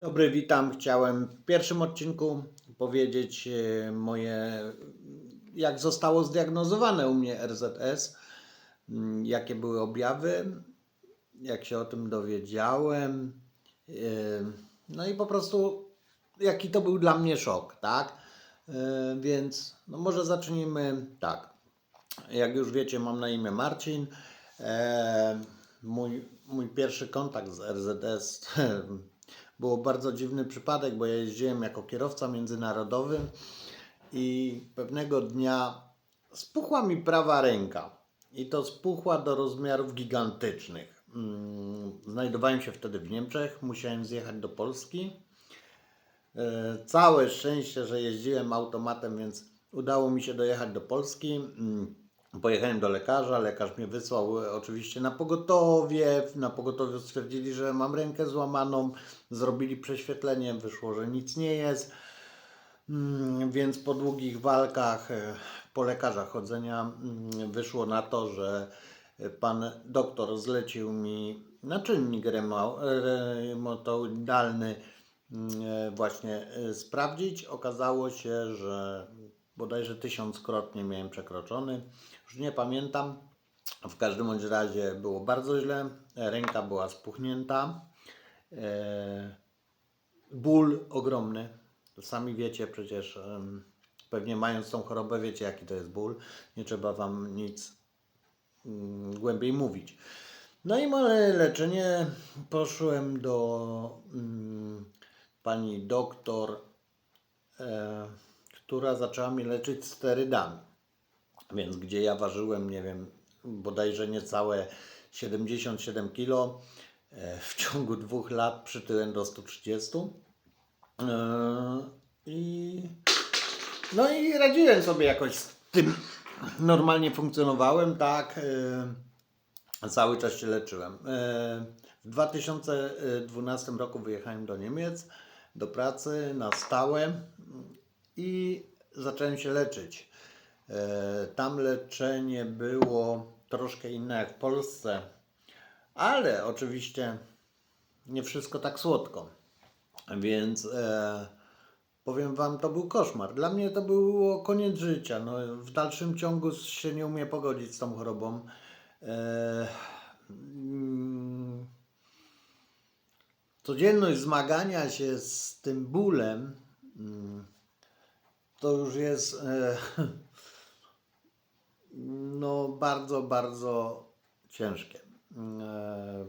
Dobry, witam. Chciałem w pierwszym odcinku powiedzieć e, moje, jak zostało zdiagnozowane u mnie RZS, mm, jakie były objawy, jak się o tym dowiedziałem, e, no i po prostu jaki to był dla mnie szok, tak? E, Więc no może zacznijmy tak. Jak już wiecie, mam na imię Marcin. Mój, mój pierwszy kontakt z RZS było bardzo dziwny przypadek, bo ja jeździłem jako kierowca międzynarodowy i pewnego dnia spuchła mi prawa ręka. I to spuchła do rozmiarów gigantycznych. Mm, Znajdowałem się wtedy w Niemczech, musiałem zjechać do Polski. E, Całe szczęście, że jeździłem automatem, więc udało mi się dojechać do Polski. Pojechałem do lekarza, lekarz mnie wysłał e, oczywiście na pogotowie. Na pogotowiu stwierdzili, że mam rękę złamaną, zrobili prześwietlenie, wyszło, że nic nie jest. Mm, Więc po długich walkach, e, po lekarzach chodzenia, mm, wyszło na to, że e, pan doktor zlecił mi naczynnik remo- reumatoidalny mm, właśnie sprawdzić. Okazało się, że bodajże tysiąckrotnie miałem przekroczony. Już nie pamiętam. W każdym bądź razie było bardzo źle. Ręka była spuchnięta. E, ból ogromny. Sami wiecie przecież, pewnie mając tą chorobę, wiecie jaki to jest ból. Nie trzeba wam nic mm, głębiej mówić. No i moje leczenie poszłem do mm, pani doktor, e, która zaczęła mnie leczyć sterydami. Więc gdzie ja ważyłem, nie wiem, bodajże niecałe 77 kg, e, w ciągu dwóch lat przytyłem do 130. E, I no i radziłem sobie jakoś z tym. Normalnie funkcjonowałem, tak. e, Cały czas się leczyłem. W 2012 roku wyjechałem do Niemiec do pracy na stałe i zacząłem się leczyć. E, Tam leczenie było troszkę inne jak w Polsce, ale oczywiście nie wszystko tak słodko. Więc e, powiem Wam, to był koszmar. Dla mnie to było koniec życia. No, w dalszym ciągu się nie umiem pogodzić z tą chorobą. E, mm, codzienność zmagania się z tym bólem mm, to już jest e, no bardzo, bardzo ciężkie. E,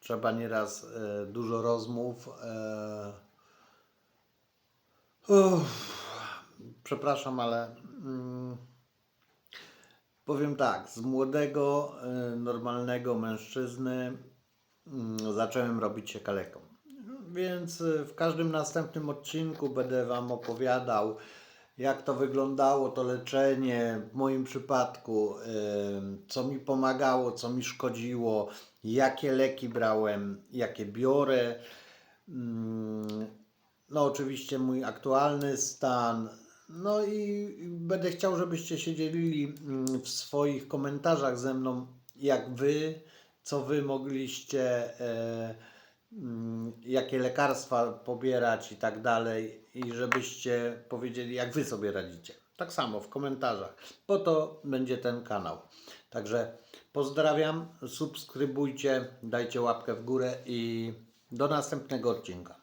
trzeba nieraz e, dużo rozmów. E, uff, przepraszam, ale mm, powiem tak, z młodego, e, normalnego mężczyzny mm, zacząłem robić się kaleką. Więc w każdym następnym odcinku będę Wam opowiadał, jak to wyglądało, to leczenie w moim przypadku, co mi pomagało, co mi szkodziło, jakie leki brałem, jakie biorę. Mm, No, oczywiście mój aktualny stan. No i będę chciał, żebyście się dzielili mm, w swoich komentarzach ze mną, jak wy, co wy mogliście. Mm, jakie lekarstwa pobierać i tak dalej, i żebyście powiedzieli, jak wy sobie radzicie. Tak samo w komentarzach. Po to będzie ten kanał. Także pozdrawiam, subskrybujcie, dajcie łapkę w górę i do następnego odcinka.